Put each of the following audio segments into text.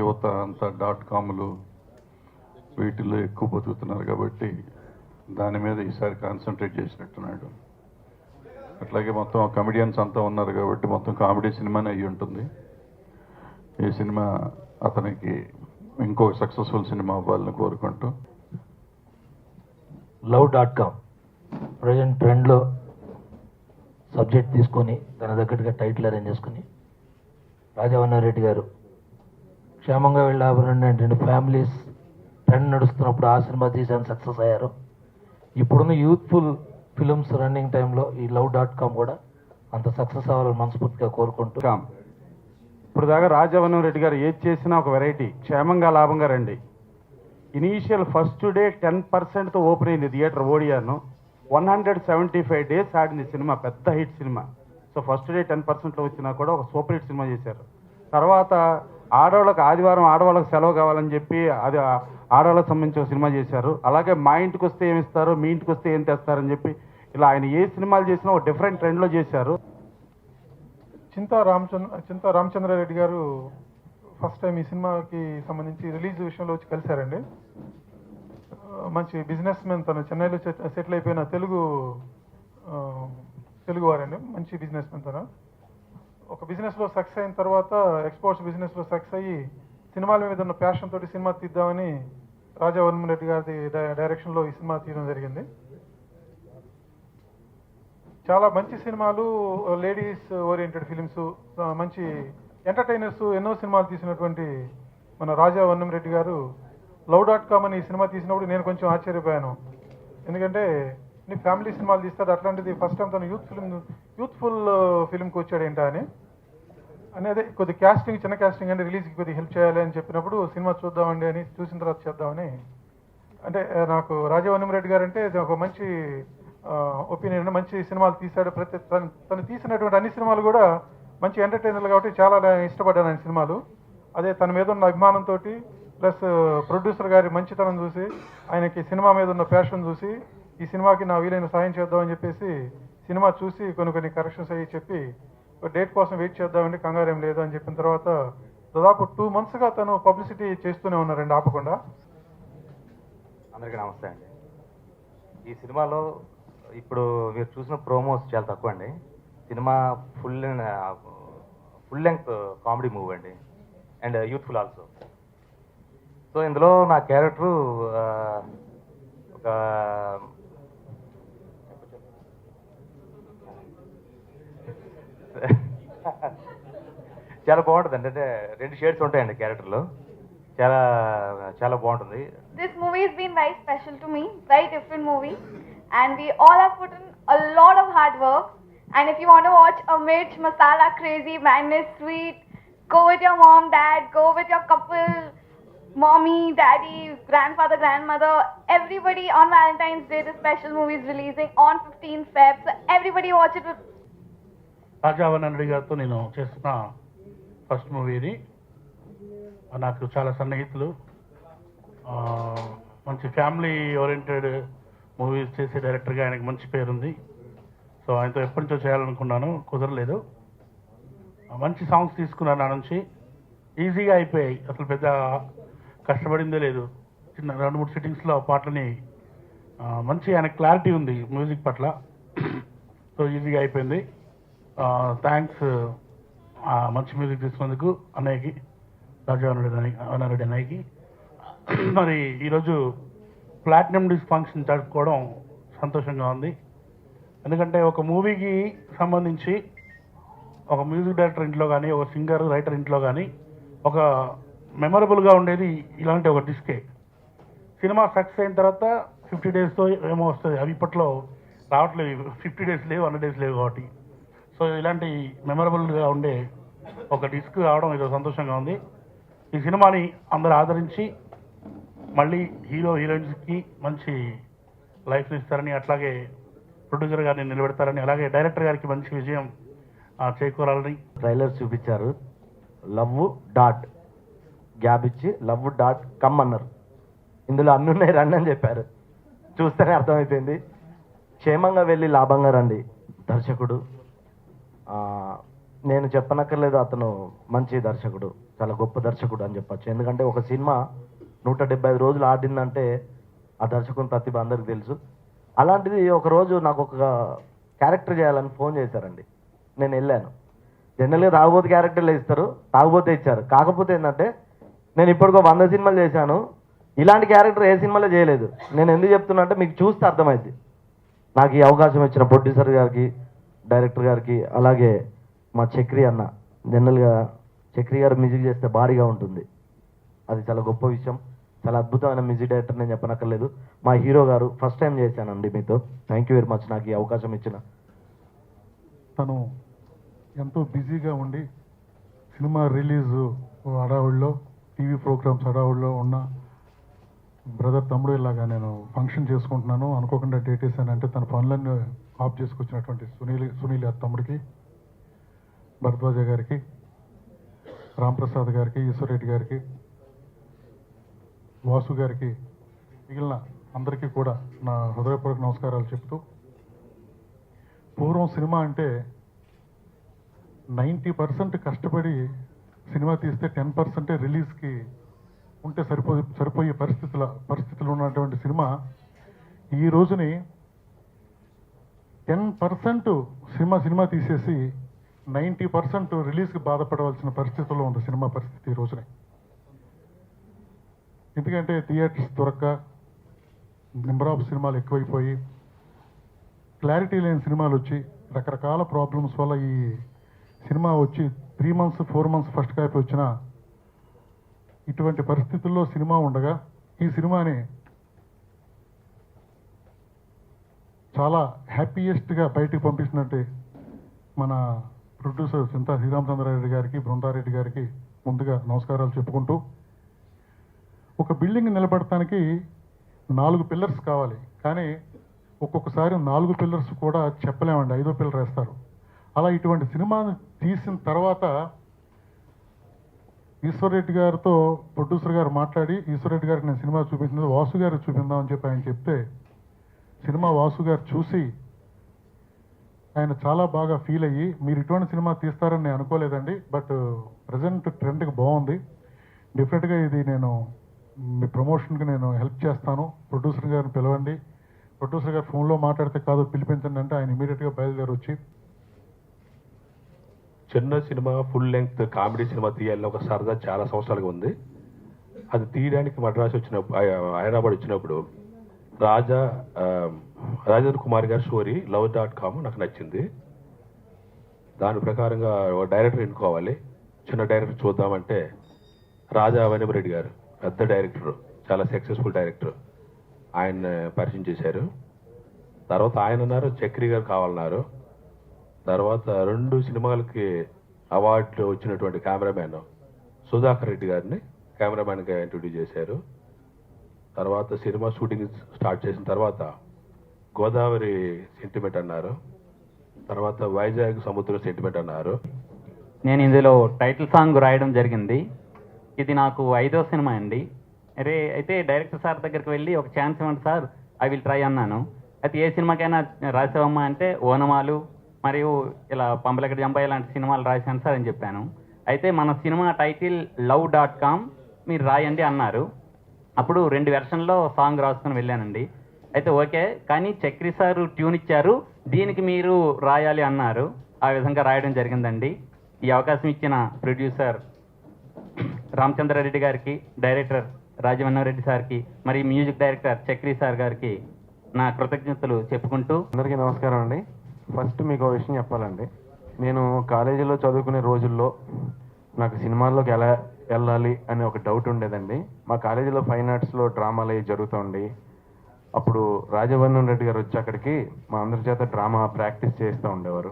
యువత అంతా డాట్ కామ్లు వీటిల్లో ఎక్కువ బతుకుతున్నారు కాబట్టి దాని మీద ఈసారి కాన్సన్ట్రేట్ చేసినట్టున్నాడు. అట్లాగే మొత్తం కమెడియన్స్ అంతా ఉన్నారు కాబట్టి మొత్తం కామెడీ సినిమానే అయ్యి ఉంటుంది. ఈ సినిమా అతనికి ఇంకో సక్సెస్ఫుల్ సినిమా అవ్వాలని కోరుకుంటూ. Love dot com. ప్రజెంట్ ట్రెండ్లో సబ్జెక్ట్ తీసుకొని దాని దగ్గరగా టైటిల్ అరేంజ్ చేసుకుని రాజవన్నారెడ్డి గారు క్షేమంగా వెళ్ళి రెండు ఫ్యామిలీస్ ట్రెండ్ నడుస్తున్నప్పుడు ఆ సినిమా తీసాను సక్సెస్ అయ్యారు. ఇప్పుడున్న యూత్ఫుల్ ఫిల్మ్స్ రన్నింగ్ టైంలో ఈ లవ్ డాట్ కామ్ కూడా అంత సక్సెస్ అవ్వాలని మనస్ఫూర్తిగా కోరుకుంటూ ఇప్పుడు దాకా రాజవనం రెడ్డి గారు ఏది చేసినా ఒక వెరైటీ క్షేమంగా లాభంగా రండి. ఇనీషియల్ ఫస్ట్ డే టెన్ పర్సెంట్తో ఓపెన్ అయింది theatre ఓడియాను. One hundred seventy five days ఆడింది సినిమా పెద్ద హిట్ సినిమా. సో ఫస్ట్ డే టెన్ పర్సెంట్లో వచ్చినా కూడా ఒక సూపర్ హిట్ సినిమా చేశారు. తర్వాత ఆడవాళ్ళకి ఆదివారం ఆడవాళ్ళకి సెలవు కావాలని చెప్పి అది ఆడవాళ్ళకి సంబంధించిన సినిమా చేశారు. అలాగే మా ఇంటికి వస్తే ఏమి ఇస్తారు మీ ఇంటికి వస్తే ఏం తెస్తారని చెప్పి ఇలా ఆయన ఏ సినిమాలు చేసినా ఒక డిఫరెంట్ ట్రెండ్లో చేశారు. చింతా రామచంద్ర చింతా రామచంద్రారెడ్డి గారు ఫస్ట్ టైం ఈ సినిమాకి సంబంధించి రిలీజ్ విషయంలో వచ్చి కలిశారండి. మంచి బిజినెస్ మ్యాన్ తను చెన్నైలో సెటిల్ అయిపోయిన తెలుగు తెలుగువారండి. తెలుగు వారండి మంచి బిజినెస్ మ్యాన్ తను. ఒక బిజినెస్లో సక్సెస్ అయిన తర్వాత ఎక్స్పోర్ట్స్ బిజినెస్లో సక్సెస్ అయ్యి సినిమాల మీద ఉన్న ప్యాషన్ తోటి సినిమా తీద్దామని రాజా వర్మన్ రెడ్డి గారి డైరెక్షన్లో ఈ సినిమా తీయడం జరిగింది. చాలా మంచి సినిమాలు లేడీస్ ఓరియంటెడ్ ఫిలిమ్స్ మంచి ఎంటర్టైనర్స్ ఎన్నో సినిమాలు తీసినటువంటి మన రాజా వన్నం రెడ్డి గారు లవ్ డాట్ కామ్ అని ఈ సినిమా తీసినప్పుడు నేను కొంచెం ఆశ్చర్యపోయాను. ఎందుకంటే నీ ఫ్యామిలీ సినిమాలు తీస్తాడు. అట్లాంటిది ఫస్ట్ టైం తను యూత్ ఫిల్మ్ యూత్ఫుల్ ఫిల్మ్కి వచ్చాడు ఏంటా అని. అనేది కొద్ది క్యాస్టింగ్ చిన్న క్యాస్టింగ్ అంటే రిలీజ్కి కొద్దిగా హెల్ప్ చేయాలి అని చెప్పినప్పుడు సినిమా చూద్దామండి అని చూసిన తర్వాత చేద్దామని. అంటే నాకు రాజవన్నం రెడ్డి గారు అంటే ఒక మంచి ఒపీనియన్ మంచి సినిమాలు తీశాడు. ప్రతి తను తను తీసినటువంటి అన్ని సినిమాలు కూడా మంచి ఎంటర్టైనర్లు కాబట్టి చాలా ఇష్టపడ్డాను ఆయన సినిమాలు. అదే తన మీద ఉన్న అభిమానంతో ప్లస్ ప్రొడ్యూసర్ గారి మంచితనం చూసి ఆయనకి సినిమా మీద ఉన్న ప్యాషన్ చూసి ఈ సినిమాకి నా వీలైన సాయం చేద్దామని చెప్పేసి సినిమా చూసి కొన్ని కొన్ని కరెక్షన్స్ అయ్యి చెప్పి డేట్ కోసం వెయిట్ చేద్దామండి కంగారు ఏం లేదు అని చెప్పిన తర్వాత దాదాపు టూ మంత్స్గా తను పబ్లిసిటీ చేస్తూనే ఉన్నారండి ఆపకుండా. అందరికీ నమస్తే అండి. ఈ సినిమాలో ఇప్పుడు మీరు చూసిన ప్రోమోస్ చాలా తక్కువ అండి cinema full full length comedy movie అండి. And youthful also. సో ఇందులో నా క్యారెక్టరు ఒక చాలా బాగుంటుంది అంటే రెండు షేడ్స్ ఉంటాయండి క్యారెక్టర్లో చాలా చాలా బాగుంటుంది This movie has been very special to me, very different movie, and we all have put in a lot of hard work. And if you want to watch a Mirch, Masala, Crazy, Madness, Sweet, go with your mom, dad, go with your couple, mommy, daddy, grandfather, grandmother, everybody on Valentine's Day. The special movie is releasing on 15th Feb, so everybody watch it with రాజావరణ్ గారితో నేను చేస్తున్న first movie ఇది. నాకు చాలా సన్నిహితులు. మంచి family oriented movies చేసే డైరెక్టర్గా ఆయనకు మంచి పేరుంది. సో ఆయనతో ఎప్పటి నుంచో చేయాలనుకున్నాను కుదరలేదు. మంచి సాంగ్స్ తీసుకున్నాను నా నుంచి. ఈజీగా అయిపోయాయి. అసలు పెద్ద కష్టపడిందే లేదు. చిన్న రెండు మూడు సిట్టింగ్స్లో పాటలని మంచి ఆయన క్లారిటీ ఉంది మ్యూజిక్ పట్ల. సో ఈజీగా అయిపోయింది. థ్యాంక్స్ మంచి మ్యూజిక్ తీసుకున్నందుకు అన్నయ్యకి రాజావరెడ్డి అన్నయ్య అన్నారెడ్డి అన్నయ్యకి. మరి ఈరోజు ప్లాటినం డిస్క్ ఫంక్షన్ జరుపుకోవడం సంతోషంగా ఉంది. ఎందుకంటే ఒక మూవీకి సంబంధించి ఒక మ్యూజిక్ డైరెక్టర్ ఇంట్లో కానీ ఒక సింగర్ రైటర్ ఇంట్లో కానీ ఒక మెమరబుల్గా ఉండేది ఇలాంటి ఒక డిస్కే సినిమా సక్సెస్ అయిన తర్వాత ఫిఫ్టీ డేస్తో ఏమో వస్తుంది. అవి ఇప్పట్లో రావట్లేదు ఫిఫ్టీ డేస్ లేవు హండ్రెడ్ డేస్ లేవు కాబట్టి. సో ఇలాంటి మెమరబుల్గా ఉండే ఒక డిస్క్ రావడం ఇది సంతోషంగా ఉంది. ఈ సినిమాని అందరు ఆదరించి మళ్ళీ హీరో హీరోయిన్స్కి మంచి లైఫ్ ఇస్తారని అట్లాగే ప్రొడ్యూసర్ గారిని నిలబెడతారని అలాగే డైరెక్టర్ గారికి మంచి విజయం ఆ, చేకూరాలని. ట్రైలర్ చూపించారు. Love dot. గ్యాప్ ఇచ్చి లవ్ డాట్ కమ్ అన్నారు. ఇందులో అన్ని ఉన్నాయి రండి అని చెప్పారు. చూస్తేనే అర్థమైపోయింది. క్షేమంగా వెళ్ళి లాభంగా రండి. దర్శకుడు నేను చెప్పనక్కర్లేదు అతను మంచి దర్శకుడు చాలా గొప్ప దర్శకుడు అని చెప్పొచ్చు. ఎందుకంటే ఒక సినిమా నూట డెబ్బై ఐదు రోజులు ఆడిందంటే ఆ దర్శకుని ప్రతిభ అందరికి తెలుసు. అలాంటిది ఒకరోజు నాకు ఒక క్యారెక్టర్ చేయాలని ఫోన్ చేశారండి. నేను వెళ్ళాను. జనరల్గా తాగుబోతు క్యారెక్టర్లు ఇస్తారు తాగుబోతే ఇచ్చారు. కాకపోతే ఏంటంటే నేను ఇప్పటికో వంద సినిమాలు చేశాను. ఇలాంటి క్యారెక్టర్ ఏ సినిమాలో చేయలేదు. నేను ఎందుకు చెప్తున్నా అంటే మీకు చూస్తే అర్థమైంది నాకు ఈ అవకాశం ఇచ్చిన ప్రొడ్యూసర్ గారికి డైరెక్టర్ గారికి అలాగే మా చక్రి అన్న జనరల్గా చక్రి గారు మ్యూజిక్ చేస్తే భారీగా ఉంటుంది. అది చాలా గొప్ప విషయం. చాలా అద్భుతమైన మ్యూజిక్ డైరెక్టర్ నేను చెప్పనక్కర్లేదు. మా హీరో గారు ఫస్ట్ టైం చేశానండి మీతో. థ్యాంక్ యూ వెరీ మచ్ నాకు ఈ అవకాశం ఇచ్చిన. తను ఎంతో బిజీగా ఉండి సినిమా రిలీజ్ హడావుడిలో టీవీ ప్రోగ్రామ్స్ హడావుడిలో ఉన్న బ్రదర్ తమ్ముడు ఇలాగా నేను ఫంక్షన్ చేసుకుంటున్నాను. అనుకోకుండా డేట్ వేసానంటే తన పనులన్నీ ఆఫ్ చేసుకొచ్చినటువంటి సునీల్ సునీల్ తమ్ముడికి భరద్వాజ గారికి రాంప్రసాద్ గారికి ఈశ్వరెడ్డి గారికి వాసు గారికి మిగిలిన అందరికీ కూడా నా హృదయపూర్వక నమస్కారాలు చెప్తూ పూర్వం సినిమా అంటే నైంటీ పర్సెంట్ కష్టపడి సినిమా తీస్తే టెన్ పర్సెంటే రిలీజ్కి ఉంటే సరిపో సరిపోయే పరిస్థితుల పరిస్థితులు ఉన్నటువంటి సినిమా ఈ రోజుని టెన్ పర్సెంట్ సినిమా సినిమా తీసేసి నైంటీ పర్సెంట్ రిలీజ్కి బాధపడవలసిన పరిస్థితుల్లో ఉంది సినిమా పరిస్థితి ఈ రోజునే. ఎందుకంటే థియేటర్స్ దొరక్క నెంబర్ ఆఫ్ సినిమాలు ఎక్కువైపోయి క్లారిటీ లేని సినిమాలు వచ్చి రకరకాల ప్రాబ్లమ్స్ వల్ల ఈ సినిమా వచ్చి three months four months first copy వచ్చిన ఇటువంటి పరిస్థితుల్లో సినిమా ఉండగా ఈ సినిమాని చాలా హ్యాపీయెస్ట్గా బయటకు పంపిస్తున్నట్టు మన ప్రొడ్యూసర్ చింతా శ్రీరామచంద్రారెడ్డి గారికి బృందారెడ్డి గారికి ముందుగా నమస్కారాలు చెప్పుకుంటూ ఒక బిల్డింగ్ నిలబడటానికి నాలుగు పిల్లర్స్ కావాలి. కానీ ఒక్కొక్కసారి నాలుగు పిల్లర్స్ కూడా చెప్పలేమండి. ఐదో పిల్లర్ వేస్తారు. అలా ఇటువంటి సినిమాను తీసిన తర్వాత ఈశ్వర్రెడ్డి గారితో ప్రొడ్యూసర్ గారు మాట్లాడి ఈశ్వర్రెడ్డి గారికి నేను సినిమా చూపించింది వాసు గారికి చూపిందామని చెప్పి ఆయన చెప్తే సినిమా వాసు గారు చూసి ఆయన చాలా బాగా ఫీల్ అయ్యి మీరు ఇటువంటి సినిమా తీస్తారని నేను అనుకోలేదండి బట్ ప్రజెంట్ ట్రెండ్కి బాగుంది. డిఫరెంట్గా ఇది నేను మీ ప్రమోషన్కి నేను హెల్ప్ చేస్తాను. ప్రొడ్యూసర్ గారిని పిలవండి. ప్రొడ్యూసర్ గారు ఫోన్లో మాట్లాడితే కాదు పిలిపించండి అంటే ఆయన ఇమీడియట్గా బయలుదేరి వచ్చి చిన్న సినిమా ఫుల్ లెంగ్త్ కామెడీ సినిమా తీయాలని ఒక సరదా చాలా సంవత్సరాలుగా ఉంది. అది తీయడానికి మద్రాసు వచ్చినప్పుడు హైదరాబాద్ వచ్చినప్పుడు రాజా రాజేంద్ర కుమార్ గారి స్టోరీ లవ్ డాట్ కామ్ నాకు నచ్చింది. దాని ప్రకారంగా ఒక డైరెక్టర్ ఎన్నుకోవాలి. చిన్న డైరెక్టర్ చూద్దామంటే రాజా వనిమరెడ్డి గారు పెద్ద డైరెక్టర్ చాలా సక్సెస్ఫుల్ డైరెక్టర్. ఆయన పరిచయం చేశారు. తర్వాత ఆయన అన్నారు చక్రి గారు కావాలన్నారు. తర్వాత రెండు సినిమాలకి అవార్డు వచ్చినటువంటి కెమెరామ్యాన్ సుధాకర్ రెడ్డి గారిని కెమెరామ్యాన్గా ఇంట్రొడ్యూస్ చేశారు. తర్వాత సినిమా షూటింగ్ స్టార్ట్ చేసిన తర్వాత గోదావరి సెంటిమెంట్ అన్నారు. తర్వాత వైజాగ్ సముద్ర సెంటిమెంట్ అన్నారు. నేను ఇందులో టైటిల్ సాంగ్ రాయడం జరిగింది. ఇది నాకు ఐదో సినిమా అండి. అరే అయితే డైరెక్టర్ సార్ దగ్గరికి వెళ్ళి ఒక ఛాన్స్ ఇవ్వండి సార్ ఐ విల్ ట్రై అన్నాను. అయితే ఏ సినిమాకైనా రాసావమ్మా అంటే ఓనమాలు మరియు ఇలా పంపలెక్కడ జంపాయి లాంటి సినిమాలు రాశాను సార్ అని చెప్పాను. అయితే మన cinema title love dot com మీరు రాయండి అన్నారు. అప్పుడు రెండు వెర్షన్లో సాంగ్ రాసుకుని వెళ్ళానండి. అయితే ఓకే కానీ చక్రి సారు ట్యూన్ ఇచ్చారు దీనికి మీరు రాయాలి అన్నారు. ఆ విధంగా రాయడం జరిగిందండి. ఈ అవకాశం ఇచ్చిన ప్రొడ్యూసర్ రామచంద్రారెడ్డి గారికి డైరెక్టర్ రాజవన్నరెడ్డి సార్కి మరి మ్యూజిక్ డైరెక్టర్ చక్రి సార్ గారికి నా కృతజ్ఞతలు చెప్పుకుంటూ అందరికీ నమస్కారం అండి. ఫస్ట్ మీకు ఒక విషయం చెప్పాలండి. నేను కాలేజీలో చదువుకునే రోజుల్లో నాకు సినిమాల్లోకి ఎలా వెళ్ళాలి అనే ఒక డౌట్ ఉండేదండి. మా కాలేజీలో ఫైన్ ఆర్ట్స్లో డ్రామాలు అవి జరుగుతుంది. అప్పుడు రాజవర్ణన్ రెడ్డి గారు వచ్చి అక్కడికి మా అందరి చేత డ్రామా ప్రాక్టీస్ చేస్తూ ఉండేవారు.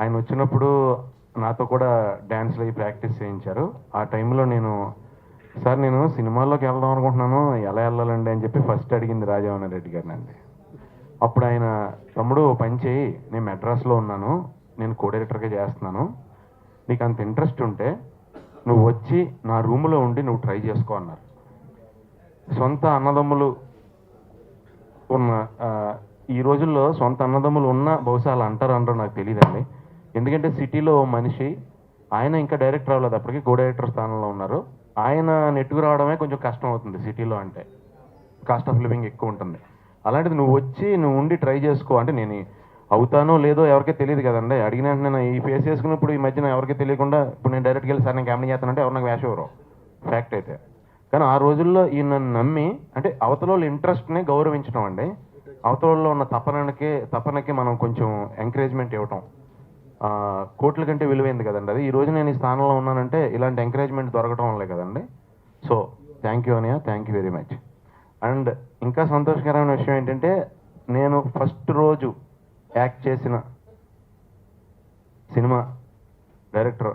ఆయన వచ్చినప్పుడు నాతో కూడా డ్యాన్స్లు అవి ప్రాక్టీస్ చేయించారు. ఆ టైంలో నేను సార్ నేను సినిమాల్లోకి వెళ్దాం అనుకుంటున్నాను. ఎలా వెళ్ళాలండి? అని చెప్పి ఫస్ట్ అడిగింది రాజవర్ణన్ రెడ్డి గారిని అండి అప్పుడు ఆయన తమ్ముడు పని చేయి. నేను మెడ్రాస్లో ఉన్నాను. నేను కో డైరెక్టర్గా చేస్తున్నాను. నీకు అంత ఇంట్రెస్ట్ ఉంటే నువ్వు వచ్చి నా రూమ్లో ఉండి నువ్వు ట్రై చేసుకో అన్నారు. సొంత అన్నదమ్ములు ఉన్న ఈ రోజుల్లో సొంత అన్నదమ్ములు ఉన్న బహుశా అలా అంటారు అంటారు నాకు తెలియదండి. ఎందుకంటే సిటీలో ఓ మనిషి ఆయన ఇంకా డైరెక్టర్ అవ్వలేదు. అప్పటికి కో డైరెక్టర్ స్థానంలో ఉన్నారు. ఆయన నెట్టుకు రావడమే కొంచెం కష్టం అవుతుంది సిటీలో అంటే. కాస్ట్ ఆఫ్ లివింగ్ ఎక్కువ ఉంటుంది. అలాంటిది నువ్వు వచ్చి నువ్వు ఉండి ట్రై చేసుకో అంటే నేను అవుతానో లేదో ఎవరికీ తెలియదు కదండి. అడిగిన వెంటనే నేను ఈ ఫేస్ చేసుకున్నప్పుడు ఈ మధ్యన ఎవరికీ తెలియకుండా ఇప్పుడు నేను డైరెక్ట్గా వెళ్ళి సార్ నేను చేస్తాను చేస్తానంటే ఎవరు నాకు వేషవరు ఫ్యాక్ట్ అయితే. కానీ ఆ రోజుల్లో ఈయన నన్ను నమ్మి అంటే అవతల వాళ్ళ ఇంట్రెస్ట్ని గౌరవించడం అండి. అవతలలో ఉన్న తపనకి తపనకి మనం కొంచెం ఎంకరేజ్మెంట్ ఇవ్వటం. కోట్ల కంటే విలువైంది కదండి అది. ఈ రోజు నేను ఈ స్థానంలో ఉన్నానంటే ఇలాంటి ఎంకరేజ్మెంట్ దొరకటం వల్లే కదండి. సో థ్యాంక్ యూ అనియా thank you very much and ఇంకా సంతోషకరమైన విషయం ఏంటంటే నేను ఫస్ట్ రోజు యాక్ట్ చేసిన సినిమా డైరెక్టర్